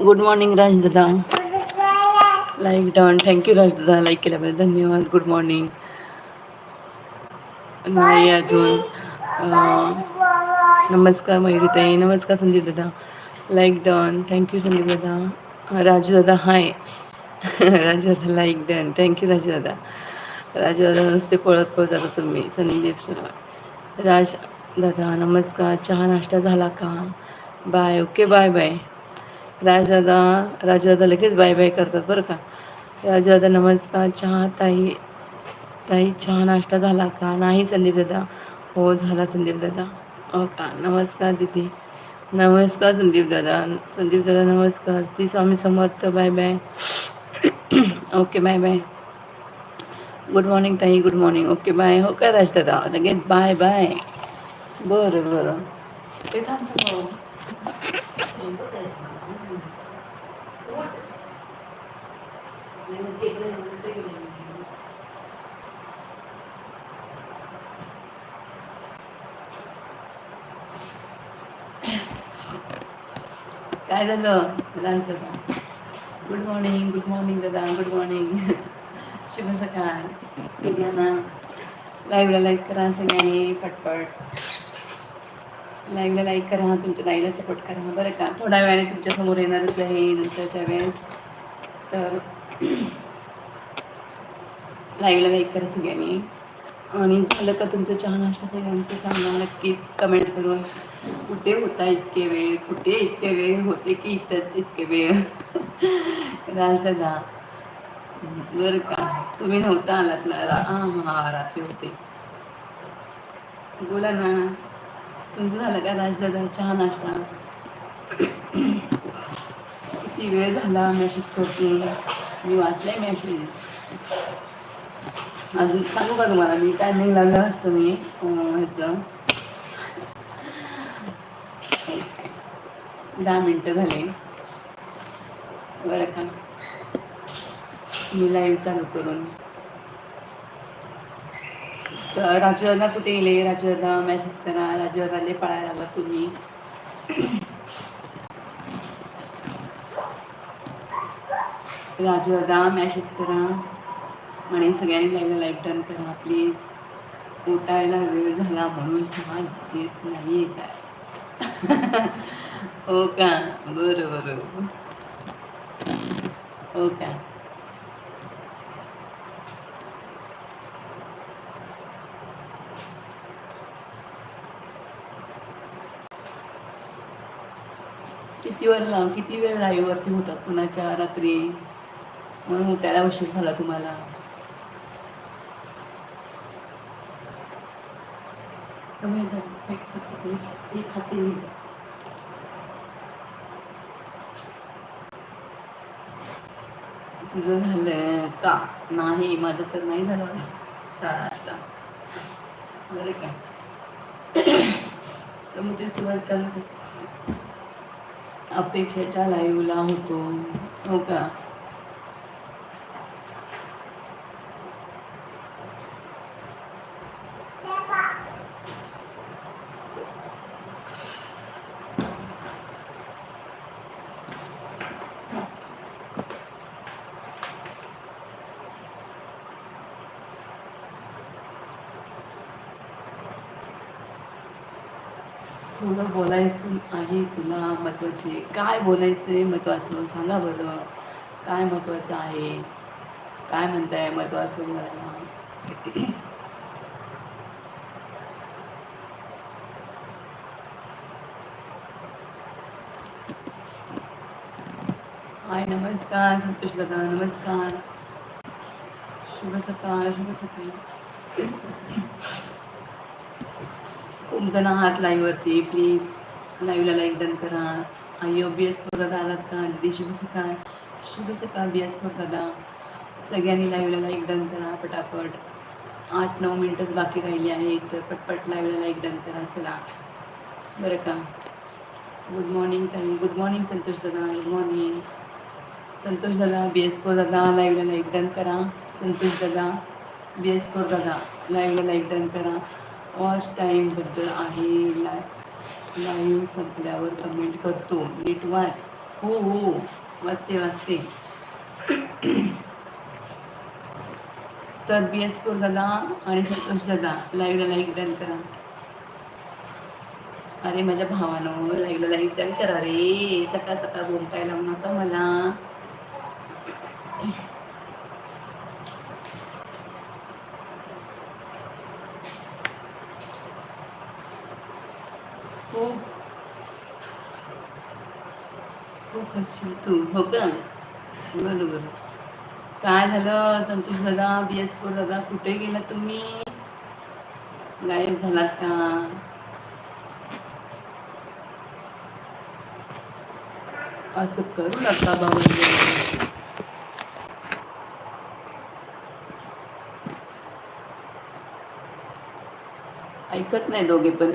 Good morning Rajdada like done thank you Rajdada like केल्याबद्दल धन्यवाद good morning नाही अजून नमस्कार मयुरीताई नमस्कार संदीप दादा लाईक डन थँक्यू संदीप दादा राजू दादा हाय राजू दादा लाईक डन थँक्यू राजू दादा राजू दादा नुसते पळत पळत जाता तुम्ही संदीप सर राज दादा नमस्कार चहा नाश्ता झाला का bye okay bye bye Rajdada Rajdada लगेच बाय बाय करतात बरं का. राजदादा नमस्कार चहा ताई ताई चहा नाश्ता झाला का? नाही संदीप दादा. हो झाला संदीप दादा. हो का? नमस्कार दीदी. नमस्कार संदीप दादा. संदीप दादा नमस्कार. Shri Swami Samarth bye bye. Okay bye bye. Good morning ताई गुड मॉर्निंग. Okay bye. हो का राजदादा? लगेच बाय बाय. बरं बरं. काय झालं? राज दादा? गुड मॉर्निंग गुड मॉर्निंग दादा गुड मॉर्निंग शुभ सकाळ. सगळ्यांना लाईव्हला लाईक करा सगळ्यांनी पटपट. लाईव्हला लाईक करा तुमच्या ताईला सपोर्ट करा. बरं का? थोड्या वेळाने तुमच्यासमोर येणारच आहे नंतरच्या वेळेस. तर लाईव्हला लाईक करा सगळ्यांनी आणि झालं का तुमचं चहा नाश्ता सगळ्यांचं सांगा नक्कीच कमेंट करून. कुठे होता इतके वेळ? कुठे इतके वेळ? होते की इथंच इतके वेळ? राजदादा बरं का. तुम्ही नव्हता आलात ना? रा हां हां रात्री होते. बोला ना. तुमचं झालं का राजदादा चहा नाश्ता? किती वेळ झाला मेसेज करते मी वाचलाय मेसेज अजून सांगू का तुम्हाला? मी टायमिंग लागलं असतं मी. ह्याचं. दहा मिनटं झाले. बरं का. मी लाईव्ह चालू करून. तर राजूदादा कुठे गेले? राजूदादा मेसेज करा. राजूदादाले पळायला लागला तुम्ही. राजूदादा मेसेज करा. आणि सगळ्यांनी लाईव्हला लाईक टर्न करा प्लीज. उठायला वेळ झाला म्हणून चहा देत नाही काय? हो का? बरं बरं. हो का? किती वेळ ला किती वेळ लाईव्हवरती होतात कुणाच्या रात्री? म्हणून उठायला उशीर झाला तुम्हाला. संवेदन झाला. एक हाती- एक हाती तुझं झालं का? नाही माझं तर नाही झालं. चला बरं का? तर मग ते तुम्हाला तर अपेक्षेच्या लाईव्हला होतो. हो का थोडं बोलायचं आहे तुला महत्त्वाचे काय बोलायचं आहे महत्त्वाचं सांगा बरं. काय महत्त्वाचं आहे? काय म्हणताय महत्त्वाचं बोलायला? हाय नमस्कार संतोष दादा नमस्कार. शुभ सकाळ शुभ सकाळ. खूप जण आहात लाईव्हवरती प्लीज लाईव्हला लाईक डन करा. अय्यो बी एस दादा आलात का? दिदी शुभ सकाळ शुभ सकाळ बी एस दादा सगळ्यांनी लाईव्हला लाईक डन करा पटापट. आठ नऊ मिनटंच बाकी राहिली आहेत तर पटपट लाईव्हला लाईक डन करा चला. बरं का? गुड मॉर्निंग ताई. गुड मॉर्निंग संतोष दादा. गुड मॉर्निंग संतोष दादा बी एस फोर दादा. लाईव्हला लाईक डन करा. संतोष दादा बी एस फोर दादा. लाईव्हला लाईक डन करा. वॉच टाईमबद्दल आहे. ला लाईव्ह संपल्यावर कमेंट करतो. नीट वाच. हो हो. वाचते वाचते. तर बी एस फोर दादा आणि संतोष दादा लाईव्हला लाईक डन करा. अरे माझ्या भावानं लाईव्हला लाईक डन करा रे. सकाळ सकाळ बोलताय लावू नका मला हो हो तू हो का? बरोबर. काय झालं? संतोष दादा बी एस फोर दादा कुठे गेला तुम्ही? गायब झालात का? असं करू नका बाबा. ऐकत नाही दोघे पण.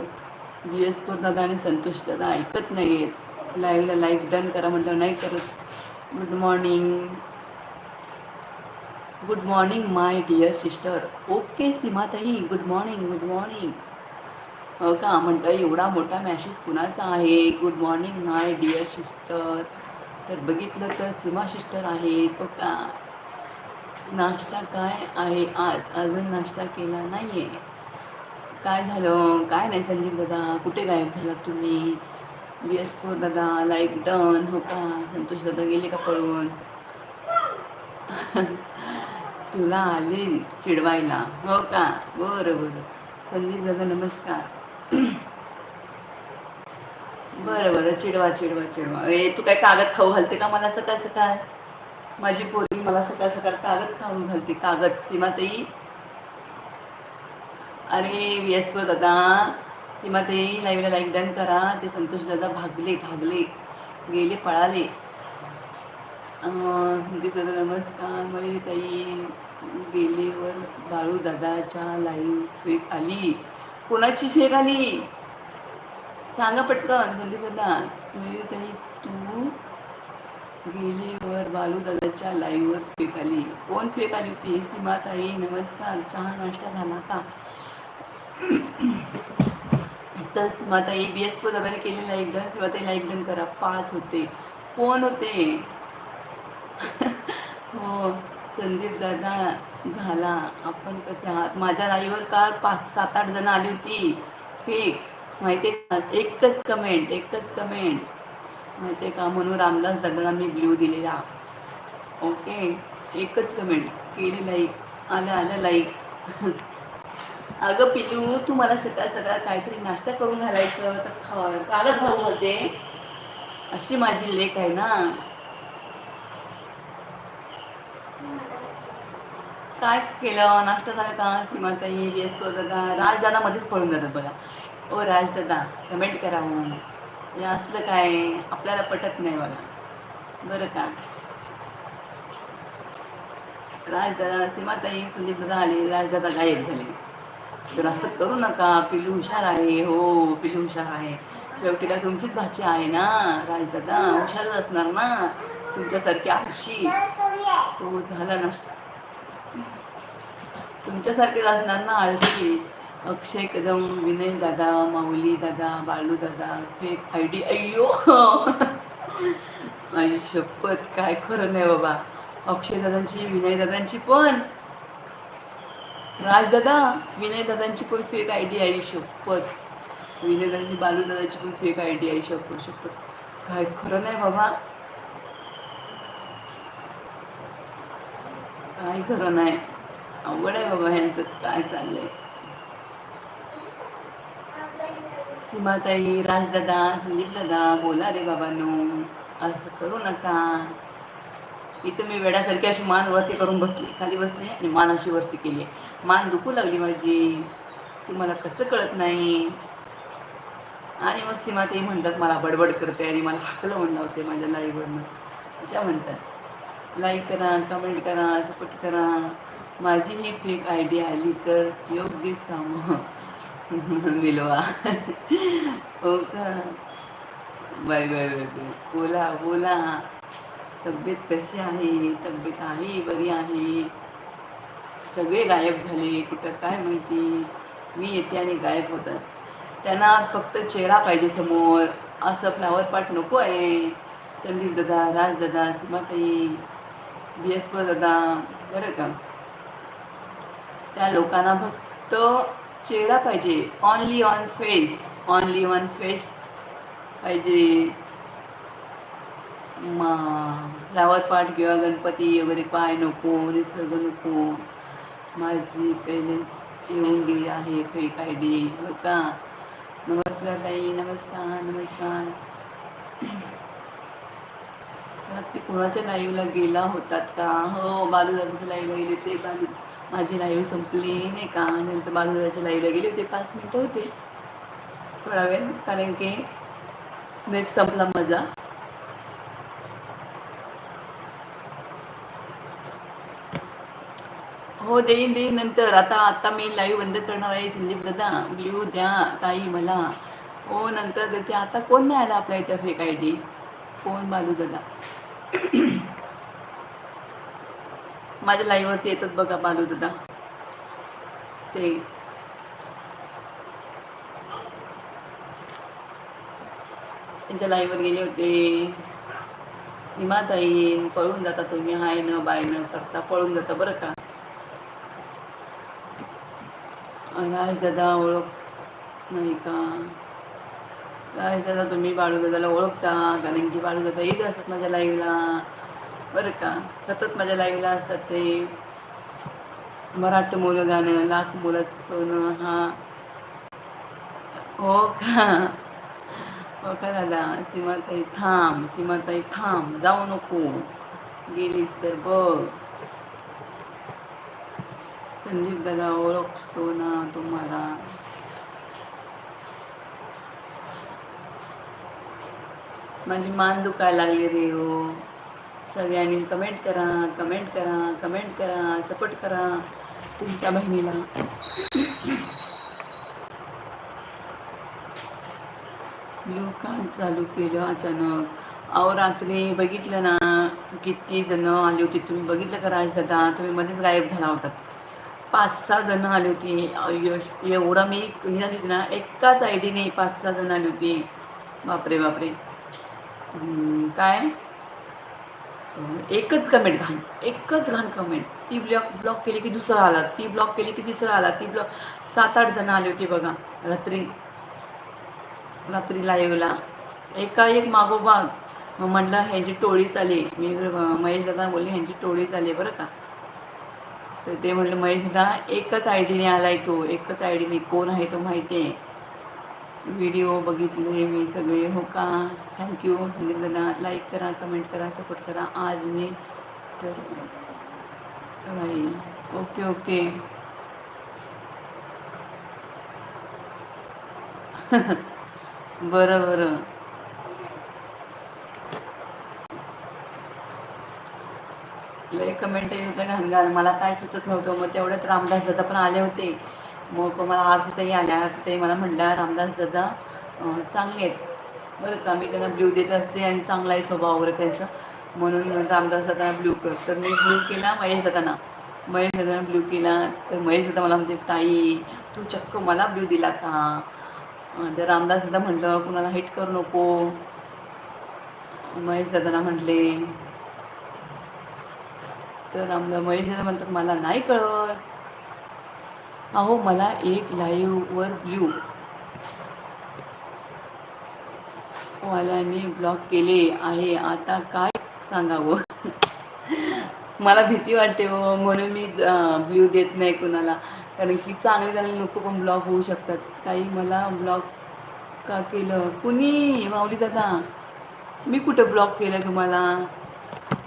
बी एस फोर दादा आणि संतोष दादा ऐकत नाही आहेत लाईव्हला लाईक डन करा म्हटलं नाही करत. Good morning good morning my dear sister okay Seematai good morning good morning हो का? म्हणतं एवढा मोठा मॅसेज कुणाचा आहे? Good morning my dear sister तर बघितलं तर सीमा सिस्टर आहे तो का? नाश्ता काय आहे आज? अजून नाश्ता केला नाही आहे काय झालं? काय नाही संदीप दादा. कुठे गायब झाला तुम्ही? एस फोर दादा. लाईक डन हो का? संतोष दादा गेले का पळून? तुला आले चिडवायला. हो का? बरं बरं. संदीप दादा नमस्कार. बरं बरं. चिडवा चिडवा चिडवा. ए तू काय कागद खाऊ घालते का मला सकाळ सकाळ? माझी पोरगी मला सकाळ सकाळ कागद खाऊ घालते. कागद. सीमाताई? अरे व्यस्त दादा. सीमाताई लाईव्हला लाईक डन करा. ते संतोष दादा भागले भागले. गेले पळाले. संदीप दादा नमस्कार. मयुरी ताई गेलेवर बाळू दादाच्या लाईव्ह फेक आली. कोणाची फेक आली? सांगा पटकन संदीप दादा. मयुरी ताई तू गेलीवर बालू दादाच्या लाईव्हवर फेक आली. कोण फेक आली होती? सीमाताई नमस्कार. चहा नाश्ता झाला का? तर ई बी एस पो दादाने केले like done Seematai like done करा. पाच होते. कोण होते? हो संदीप दादा झाला. आपण कसे आहात? माझ्या लाईव्हवर काल पाच सात आठ जण आली होती. फेक. माहिती आहे का? एकच कमेंट एकच कमेंट माहिती आहे का? म्हणून रामदास दादाला मी ब्ल्यू दिलेला. ओके एकच कमेंट केली लाईक आलं आलं लाईक अगं पिलू तू मला सकाळ सकाळ काहीतरी नाश्ता करून घालायचं तर खा कालच भाऊ होते. अशी माझी लेख आहे ना. काय केलं? नाश्ता झाला का? सीमाताई बी एस दादा राजदादा मध्येच पळून जातात बघा. ओ राजदादा कमेंट करा म्हणून. हे असलं काय? आपल्याला पटत नाही बघा. बरं का? राजदादा सीमाताई संदीप दादा आले. राजदादा गायब झाले. तर असं करू नका पिलू हुशार आहे हो पिलू हुशार आहे. शेवटीला तुमचीच भाची आहे ना राजदादा? हुशारच असणार ना तुमच्यासारखी आळशी. हो झाला नाश्ता तुमच्यासारखेच असणार ना आळशी. अक्षय कदम विनय दादा माऊली दादा बाळू दादा फेक आय डी अय्यो! माझी शपथ काय खरं नाही बाबा. अक्षय दादांची विनय दादांची पण. राजदादा विनयदादांची पण फेक आय डी आहे शपथ विनय बालूदादाची पण फेक आय डी आहे शपथ शपथ काय खरं नाही बाबा. काय खरं नाही. अवघड आहे बाबा ह्यांचं. काय चाललंय? सीमाताई राजदादा संदीप दादा बोला रे बाबांनो. असं करू नका. इथं मी वेड्यासारखी अशी मान वरती करून बसली खाली बसली आणि मान अशी वरती केली. आहे मान दुखू लागली माझी. तुम्हाला कसं कळत नाही? आणि मग सीमा ते म्हणतात मला बडबड करते. आणि मला हाकलं म्हणलं होते माझ्या लाईवरनं. अशा म्हणतात. लाईक करा कमेंट करा सपोर्ट करा. माझी ही फेक आय डी आली तर योग्य साम मिलवा. हो का? बाय बाय बाय बाय बोला बोला. तब्येत कशी आहे? तब्येत आहे बरी आहे? सगळे गायब झाले कुठं काय माहिती? मी येते आणि गायब होतात. त्यांना फक्त चेहरा पाहिजे समोर. असं फ्लावर पार्ट नको आहे. संदीप दादा राज दादा सीमाताई बी एस दादा बरं का? त्या लोकांना फक्त चेहरा पाहिजे. Only on face only on face पाहिजे. मा फ्लावर किंवा गणपती वगैरे पाय नको निसर्ग नको. माझी पेमेंट येऊन गेली आहे फेक आय डी होता नमस्कार ताई नमस्कार नमस्कार. रात्री कोणाच्या लाईव्हला गेला होतात का? हो बालूदादाच्या लाईव्हला गेले होते. बालू माझी लाईव्ह संपली नाही का? नंतर बालूदादाच्या लाईव्हला गेले होते. पाच मिनटं होते. थोडा वेळ कारण की नेट संपला माझा. हो देईन देईन. नंतर आता आता मी लाईव्ह बंद करणार आहे. संदीप दादा ब्ल्यू द्या. ताई मला. हो नंतर देते. आता कोण नाही आला आपल्या इथं फेक आय डी कोण? बाजू दादा. माझ्या लाईव्हवरती येतात बघा बालू दादा. ते. त्यांच्या लाईव्हवर गेले होते. सीमाताईन पळून जाता तुम्ही. हाय न बाय न करता पळून जाता बरं का? राजदादा ओळख नाही का? राजदादा तुम्ही बाळूदादाला ओळखता कारण की बाळूदादा येत असतात माझ्या लाईव्हला बरं का? सतत माझ्या लाईव्हला असतात ते. मराठी मुलं गाणं लाख मुलाचं सोनं हा. हो का? हो का दादा? सीमाताई थांब सीमाताई थांब. जाऊ नको. गेलीस तर बघ. संदीप दादा ओळखतो ना तुम्हाला. माझी मान दुखायला लागली रे हो. सगळ्यांनी कमेंट करा कमेंट करा कमेंट करा सपोर्ट करा तुमच्या बहिणीला. ब्लू चालू केलं अचानक. अहो रात्री बघितलं ना किती जण आली होती. तुम्ही बघितलं का राजदादा तुम्ही मध्येच गायब झाला होतात पाच सहा जण आली होती. यश एवढं मी हे झाली होती ना एकाच आय डीने पाच सहा जण आली होती. बापरे बापरे. काय? एकच कमेंट घाण एकच घाण कमेंट ती ब्लॉक ब्लॉक केली की दुसरा आला. ती ब्लॉक केली की तिसरा आला. ती ब्लॉक सात आठ जण आली होती बघा. रात्री. रात्री लाईव्हला एका एक मग म्हणलं ह्यांची टोळीच आली मी महेश दादा बोलले ह्यांची टोळी चाली बरं का. तर ते म्हणलं महेश दादा एकच आय डीने आहे तो. एकच आय डीने कोण आहे तो माहिती आहे. व्हिडिओ बघितले मी सगळे हो का? थँक्यू संदीप दादा. लाईक करा कमेंट करा सपोर्ट करा. आज मी तर ओके ओके. बरं बरं. लय कमेंट येत होतं घाणघाण मला काय सुचत नव्हतं. मग तेवढ्यात रामदास दादा पण आले होते. मग मला आरतीतही आल्या आरतीतही मला म्हणल्या रामदास दादा चांगले आहेत. बरं का मी त्यांना ब्ल्यू देत असते आणि चांगला आहे स्वभाव वगैरे त्यांचा. म्हणून रामदास दादा ब्ल्यू कर. तर मी ब्ल्यू केला महेश दादांना. महेश दादांना ब्ल्यू केला. तर महेश दादा मला म्हणते ताई तू चक्क मला ब्ल्यू दिला का? तर रामदास दादा म्हटलं कुणाला हिट करू नको. महेश दादांना म्हटले तर आमदार महेश म्हणतात मला नाही कळत अहो मला एक लाईव्हवर ब्ल्यू वाल्याने ब्लॉक केले आहे. आता काय सांगावं? मला भीती वाटते हो म्हणून मी ब्ल्यू देत नाही कुणाला. कारण की चांगले चांगले लोक पण ब्लॉक होऊ शकतात. ताई मला ब्लॉक का केलं? कुणी? माऊली दादा मी कुठं ब्लॉक केलं तुम्हाला?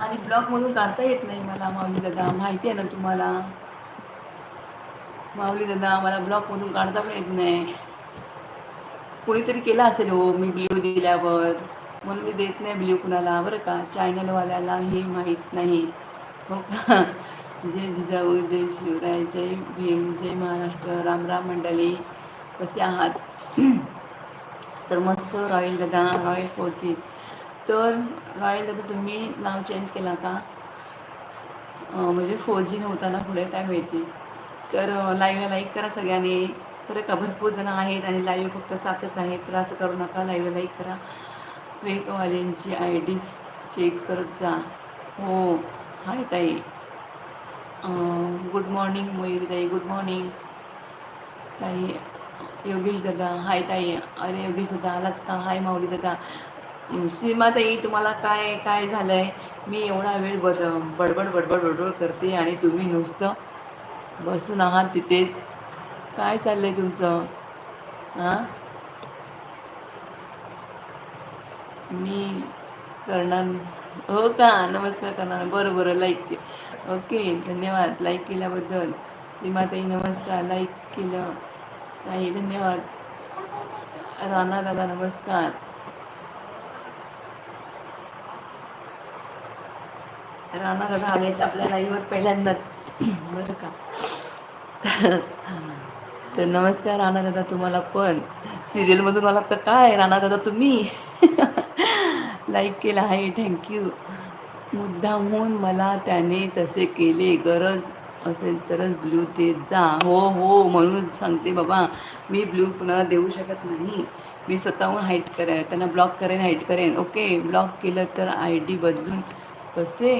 आणि ब्लॉकमधून काढता येत नाही मला माऊली दादा. माहिती आहे ना तुम्हाला? माऊली दादा मला ब्लॉकमधून काढता पण येत नाही. कोणीतरी केलं असेल हो मी ब्ल्यू दिल्यावर. म्हणून मी देत नाही ब्ल्यू कुणाला बरं का? चॅनलवाल्यालाही माहीत नाही. हो का? जय जिजाऊ जय शिवराय जय भीम जय महाराष्ट्र राम राम मंडळी. कसे आहात? तर मस्त रॉयल दादा रॉयल पोची तर रॉयल आता तुम्ही नाव चेंज केला का? म्हणजे फोर जी नव्हता ना पुढे काय माहिती. तर लाईव्हला लाईक करा सगळ्यांनी. बरं का भरपूर जण आहेत आणि लाईव्ह फक्त सातच आहेत. तर असं करू नका लाईव्ह लाईक करा. फेकवाल्यांची आय डी चेक करत जा. हो हाय ताई. गुड मॉर्निंग मयुरी ताई. गुड मॉर्निंग ताई योगेश दादा. हाय ताई. अरे योगेश दादा आलात का? हाय माऊली दादा. सीमाताई तुम्हाला काय काय झालं आहे मी एवढा वेळ बड बडबड बडबड बडबड करते आणि तुम्ही नुसतं बसून आहात तिथेच. काय चाललं आहे तुमचं? हां? मी करणार हो का? नमस्कार करणार. बरं बरं. लाईक ओके धन्यवाद. लाईक केल्याबद्दल. सीमाताई नमस्कार. लाईक केलं. ताई धन्यवाद. राणा दादा नमस्कार. राणा दादा आलेत आपल्या लाईव्हवर पहिल्यांदाच. बरं का? तर नमस्कार राणा दादा तुम्हाला पण. सिरियलमधून मला तर काय? राणा दादा तुम्ही? लाईक केला आहे थँक्यू मुद्दामहून मला त्याने तसे केले. गरज असेल तरच ब्ल्यू देत जा. हो हो म्हणून सांगते बाबा. मी ब्ल्यू कुणाला देऊ शकत नाही. मी स्वतःहून हाईट करेन त्यांना ब्लॉक करेन हाईट करेन. ओके ब्लॉक केलं तर आय डी बदलून कसे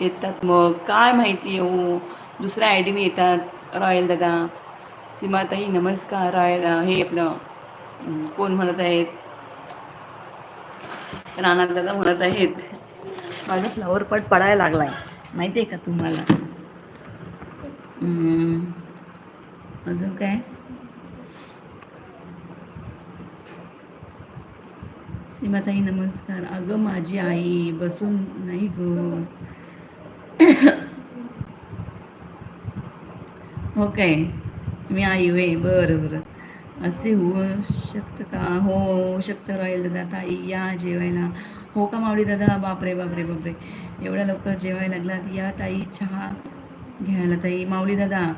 येतात? मग काय माहिती हो दुसऱ्या आय डीने येतात रॉयल दादा. सीमाताई नमस्कार. रॉयल हे आपलं कोण म्हणत आहेत? राणा दादा म्हणत आहेत माझा फ्लॉवर पट पडायला लागलाय. माहिती आहे का तुम्हाला? अजून काय? सीमाताई नमस्कार. अगं माझी आई बसून नाही ग. हो काय? मी आई वे बरं बरं. असे होऊ शकतं का? हो होऊ शकतं राहील दादा ताई. या जेवायला. हो का मावळी दादा? बापरे बापरे बापरे. एवढ्या लवकर जेवायला लागलात. या ताई चहा घ्यायला ताई. माऊली दादा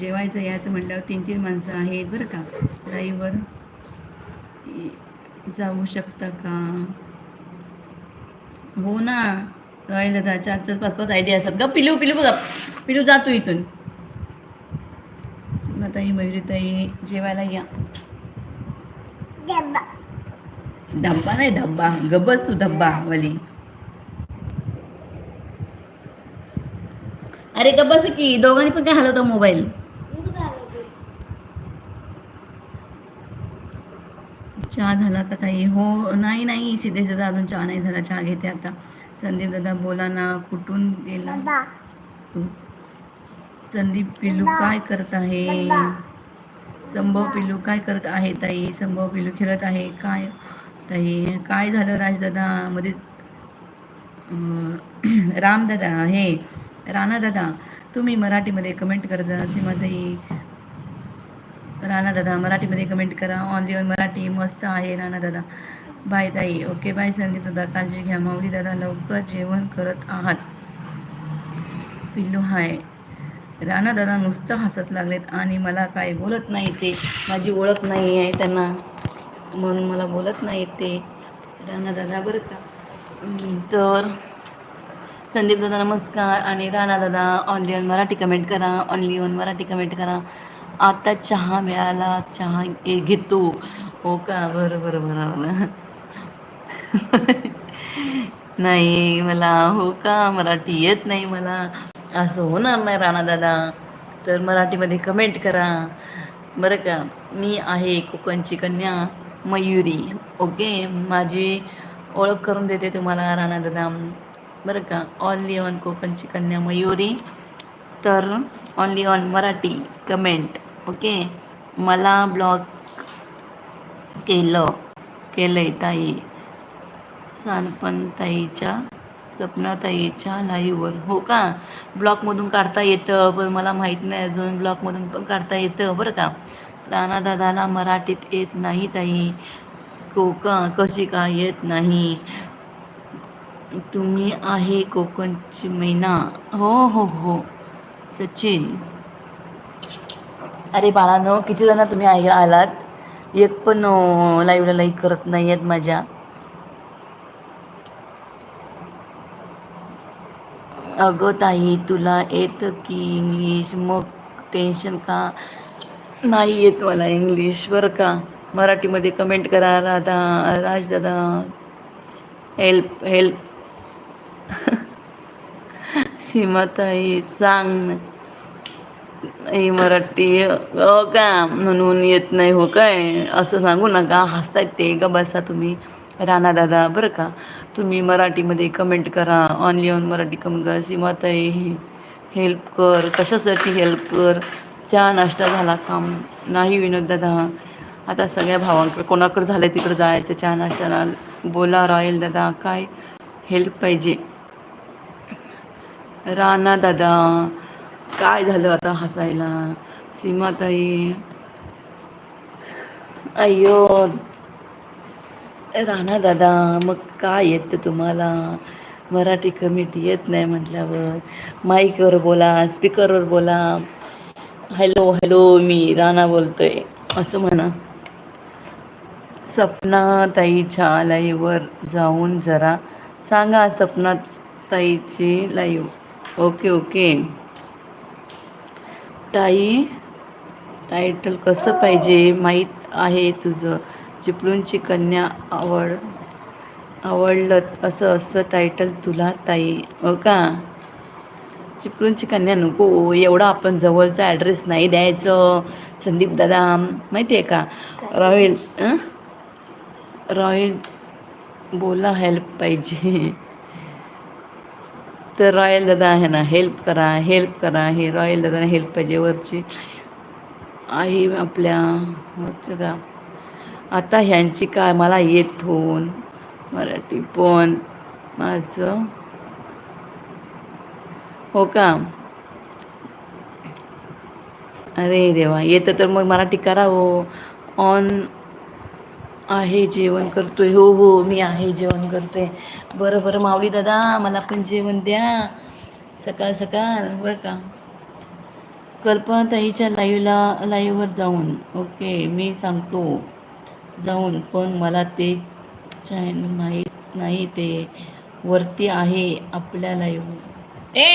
जेवायचं यायचं म्हटल्यावर तीन तीन माणसं आहेत बरं का? लाईव्हवर. जाऊ शकता का? हो ना. रॉयल दादा चार चार पाच पाच आयडिया असतात. ग पिलू पिलू बघा. पिलू जातो इथून. सीमाताई मयुरीताई जेवायला या. धब्बा. नाही धब्बा. गबस तू धब्बा वाली. अरे गबस की? दोघांनी पण काय हलवतो मोबाईल? चहा झाला का ताई हो नाही नाही सिद्धेश दादा अजून चहा नाही झाला. चहा घेते आता. संदीप दादा बोला ना कुठून गेला? तू? संदीप पिल्लू काय करत आहे? संभव पिल्लू काय करत आहे ताई? संभव पिल्लू खेळत आहे. काय? ताई काय झालं राजदादा मध्ये रामदादा हे राणा दादा तुम्ही मराठीमध्ये कमेंट करता सीमाताई. राणा दादा मराठीमध्ये कमेंट करा. Only on Marathi. मस्त आहे राणा दादा. बाय ताई. ओके बाय संदीप दादा. काळजी घ्या. माऊली दादा लवकर जेवण करत आहात. पिल्लू हाय. राणा दादा नुसतं हसत लागलेत आणि मला काय बोलत नाही ते. माझी ओळख नाही आहे त्यांना. म्हणून मला बोलत नाहीत ते. राणा दादा बरं का? तर संदीप दादा नमस्कार. आणि राणा दादा ऑनली ऑन मराठी कमेंट करा. ऑनली ऑन मराठी कमेंट करा. आता चहा मिळाला चहा घेतो. हो का? बरं बरं बरं बरं. नाही मला हो का? मराठी येत नाही मला. असं होणार नाही राणा दादा तर मराठीमध्ये कमेंट करा. बरं का? मी आहे कोकणची कन्या मयुरी. ओके? माझी ओळख करून देते तुम्हाला राणा दादा बरं का? ऑनली ऑन कोकणची कन्या मयुरी. तर only on Marathi. Comment okay. मला ब्लॉग केलं केलं आहे ताई. ताईच्या सपनाताईच्या लाईव्हवर हो का? ब्लॉकमधून काढता येतं पण मला माहीत नाही अजून ब्लॉकमधून पण काढता येतं बरं का? राणा दादाला मराठीत येत नाही ताई. कोका कशी का येत नाही? तुम्ही आहे कोकणची मैना. हो हो हो. सचिन. अरे बाळानं किती जण तुम्ही आई आलात? एक पण लाईव्हला लाईक करत नाही आहेत माझ्या. अगं ताई तुला येतं की इंग्लिश? मग टेन्शन का? नाही येत मला इंग्लिश बरं का? मराठीमध्ये कमेंट करा राधा राजदादा. हेल्प हेल्प सीमाताई सांग ना. ही मराठी हो का म्हणून येत नाही हो काय? असं सांगू नका. हसतायत ते. का बसा तुम्ही? राणा दादा बरं का? तुम्ही मराठीमध्ये कमेंट करा. ऑनली ऑन मराठी कमेंट करा सीमाताई हेल्प कर. कशासाठी हेल्प कर? चहा नाश्ता झाला काम. नाही विनोद दादा. आता सगळ्या भावांकडे कोणाकडे झालं तिकडे जायचं? चहा नाश्त्याला बोला रॉयल दादा. काय? हेल्प पाहिजे. राणा दादा काय झालं आता हसायला? सीमाताई. अय्यो. राणा दादा मग काय येतं तुम्हाला? मराठी कमिटी येत नाही म्हटल्यावर. माईकवर बोला स्पीकरवर बोला. हॅलो हॅलो मी राणा बोलतोय. असं म्हणा. सपना ताईच्या लाईव्हवर जाऊन जरा सांगा सपना ताईची लाईव्ह. Okay okay. ताई टायटल कसं पाहिजे माहीत आहे तुझं? चिपळूणची कन्या आवड आवडलं असं असं टायटल तुला ताई. हो का? चिपळूणची कन्या नको एवढा आपण जवळचा ॲड्रेस नाही द्यायचं. संदीप दादा माहिती आहे का? रॉयल रॉयल बोला हेल्प पाहिजे. तर रॉयल दादा आहे ना हेल्प करा हेल्प करा. हे रॉयल दादा हेल्प पाहिजे वरची. आहे आपल्या वरचं का? आता ह्यांची काय मला येत होऊन मराठी पण माझं. हो का? अरे देवा येतं तर मग मराठी करा हो ऑन आहे जेवण करतोय. हो हो मी आहे जेवण करतोय. बरं बरं माऊली दादा मला पण जेवण द्या. सकाळ सकाळ बरं का? कल्पनाताईच्या लाईव्हला लाईव्हवर जाऊन. ओके मी सांगतो. जाऊन पण मला ते चॅनल माहीत नाही ते वरती आहे आपल्या लाईव्ह ए!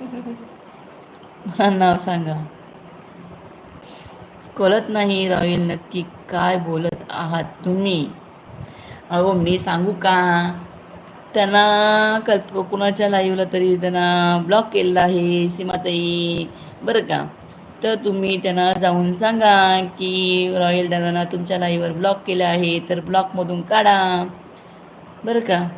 मला नाव सांगा. कळत नाही राहील नक्की काय बोलत आहात तुम्ही. अहो मी सांगू का? त्यांना कल्प कुणाच्या लाईव्हला तरी त्यांना ब्लॉक केलेला आहे सीमाताई. बरं का? तर तुम्ही त्यांना जाऊन सांगा की रॉयल दादांना तुमच्या लाईव्हवर ब्लॉक केलं आहे तर ब्लॉकमधून काढा. बरं का?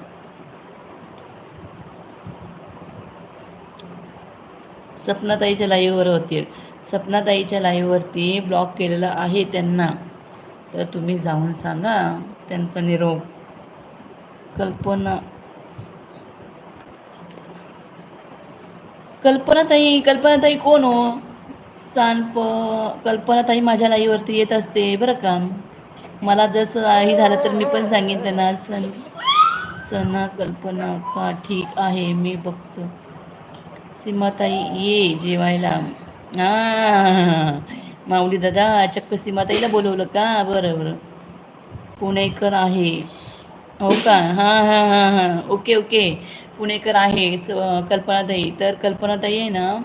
सपनाताईच्या लाईव्हवर होती सपनाताईच्या लाईव्हवरती ब्लॉक केलेलं आहे त्यांना. तर तुम्ही जाऊन सांगा त्यांचा निरोप. कल्पना कल्पनाताई कल्पनाताई कोण हो? सांप कल्पनाताई माझ्या लाईवरती येत असते बरं का? मला जसं हे झालं तर मी पण सांगेन त्यांना. सण सणा कल्पना का ठीक आहे? मी बघतो. सीमाताई ये जेवायला. हां. माऊली दादा चक्क सीमाताईला बोलवलं का? बरं बरं. पुणेकर आहे. हो का? हां हां हां हां. Okay okay. पुणेकर आहे स कल्पनाताई. तर कल्पनाताई आहे ना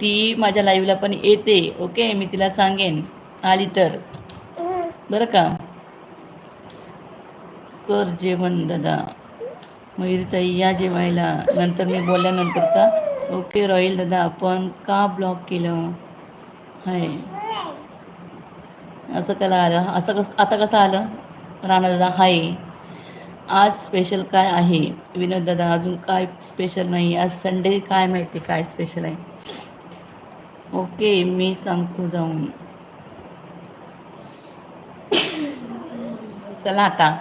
ती माझ्या लाईव्हला पण येते. ओके? मी तिला सांगेन. आली तर. बरं का? कर जेवण दादा. मयुरीताई या जेवायला. नंतर मी बोलल्यानंतर का? ओके रॉयल दादा आपण का ब्लॉक केलं? हाय. असं कला आलं. असं कसं आता कसं आलं? राणा दादा हाय. आज स्पेशल काय आहे? विनोद दादा अजून काय स्पेशल नाही? आज संडे काय माहिती काय स्पेशल आहे? ओके मी सांगतो जाऊन. चला आता.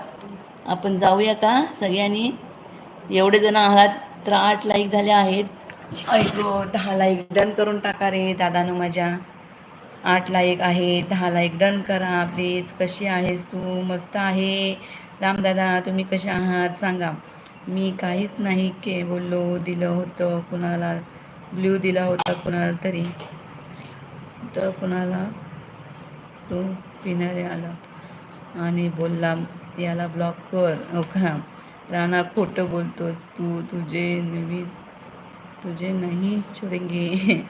आपण जाऊया का सगळ्यांनी? एवढे जण आहात तर आठ लाईक झाले आहेत. ऐकू दहा लाईक डन करून टाका रे दादानं माझ्या. आठ लाईक आहे दहा लाईक डन करा प्लीज कशी आहेस तू? मस्त आहे. रामदादा तुम्ही कसे आहात? सांगा. मी काहीच नाही के बोललो दिलं होतं कुणाला ब्ल्यू दिला होता कुणाला तरी. तर कुणाला? तो पिणारे आला. आणि बोलला याला ब्लॉक कर. हो का? राणा खोटं बोलतोस तू तुझे नवीन तुझे नाही छोडेंगे।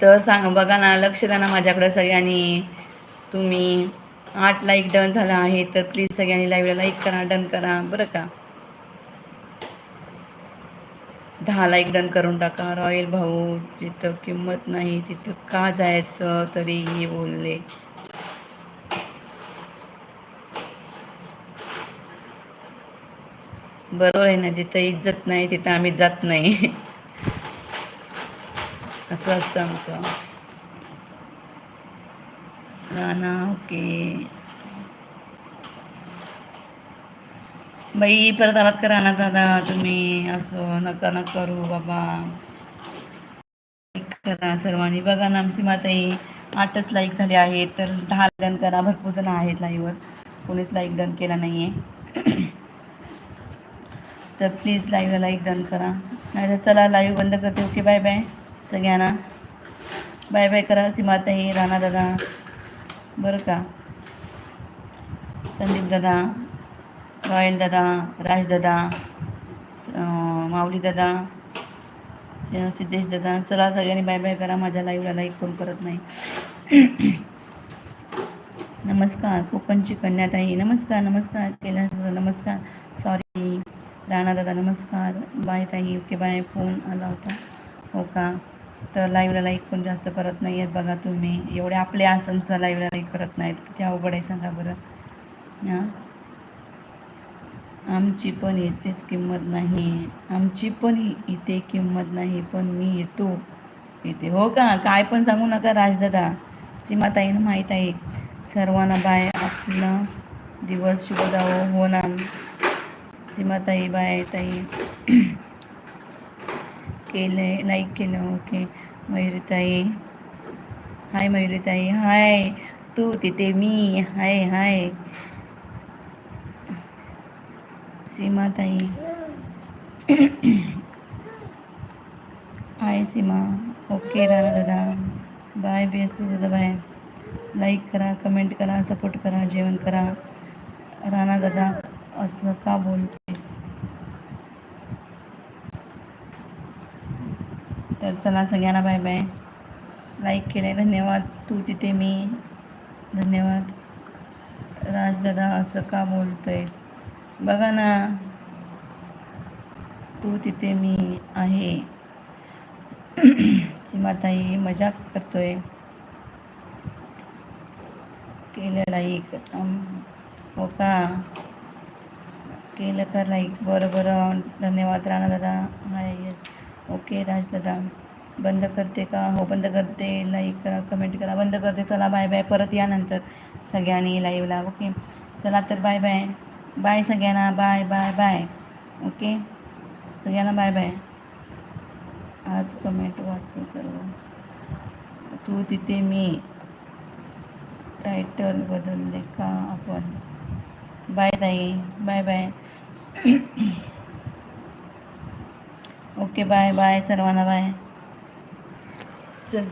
तर सांग बघा ना लक्ष द्या ना माझ्याकडे सगळ्यांनी. तुम्ही आठ लाईक डन झाला आहे तर प्लीज सगळ्यांनी लाईव्हला लाईक करा डन करा बरं का? दहा लाईक डन करून टाका. रॉयल भाऊ जिथं किंमत नाही तिथं का जायचं? तरी बोलले. बरोबर आहे ना जिथं इज्जत नाही तिथं आम्ही जात नाही. असं असतं आमचं. राणा ओके. बाई परत आलात का राणा दादा? तुम्ही असं नका नका करू बाबा. करा सर्वांनी. बघा ना आमची माताई आठच लाईक झाले आहेत तर दहा डन करा. भरपूर जण आहेत लाईव्हवर कोणीच लाईक डन केला नाही आहे तर प्लीज लाईव्हला लाईक डन करा. नाही तर चला लाईव्ह बंद करते. ओके बाय बाय सगळ्यांना. बाय बाय करा. सीमाताई राणा दादा. बरं का? संदीप दादा रॉयल दादा राज दादा माऊली दादा सिद्धेश दादा. चला सगळ्यांनी बाय बाय करा. माझ्या लाईव्हला लाईक कोण करत नाही. नमस्कार. कोकणची कन्याताई. नमस्कार नमस्कार. केला नमस्कार. राणा दादा नमस्कार. बाय ताई ओके बाय फोन आला होता. हो का? तर लाईव्हला लाईक पण जास्त करत नाही आहेत बघा तुम्ही. एवढे आपले आसनचा लाईव्हला लाईक करत नाहीत. किती अवघड आहे सांगा बरं. हां? आमची पण येतेच किंमत नाही. आमची पण इथे किंमत नाही पण मी येतो. येते. हो का? काय पण सांगू नका राजदादा सीमाताईनं माहीत आहे. सर्वांना बाय. आपला दिवस शुभ जावो. हो ना? सीमाताई बाय ताई केले लाईक केलं ओके मयुरीताई हाय मयुरीताई हाय तू तिथे मी हाय हाय सीमाताई हाय सीमा ओके राणा दादा बाय बी दादा बाय लाईक करा कमेंट करा सपोर्ट करा जेवण करा राणा दादा असं का बोलते तर चला सगळ्यांना बाय बाय लाईक केले धन्यवाद. तू तिथे मी. धन्यवाद. राजदादा असं का बोलतोयस? बघा ना. तू तिथे मी आहे. सीमाताई मजाक करतोय. केलं लाईक हो का? केलं का लाईक बरं बरं धन्यवाद राणा दादा. हाय येस ओके राज दादा. बंद करते का? हो बंद करते. लाईक करा कमेंट करा. बंद करते. चला बाय बाय परत या नंतर सगळ्यांनी लाईव्हला ओके चला तर बाय बाय बाय सगळ्यांना. बाय बाय बाय ओके सगळ्यांना बाय बाय आज कमेंट वाच सर्व. तू तिथे मी. टायटल बदलले का आपण? बाय ताई. Bye bye okay bye bye सर्वांना बाय. चल.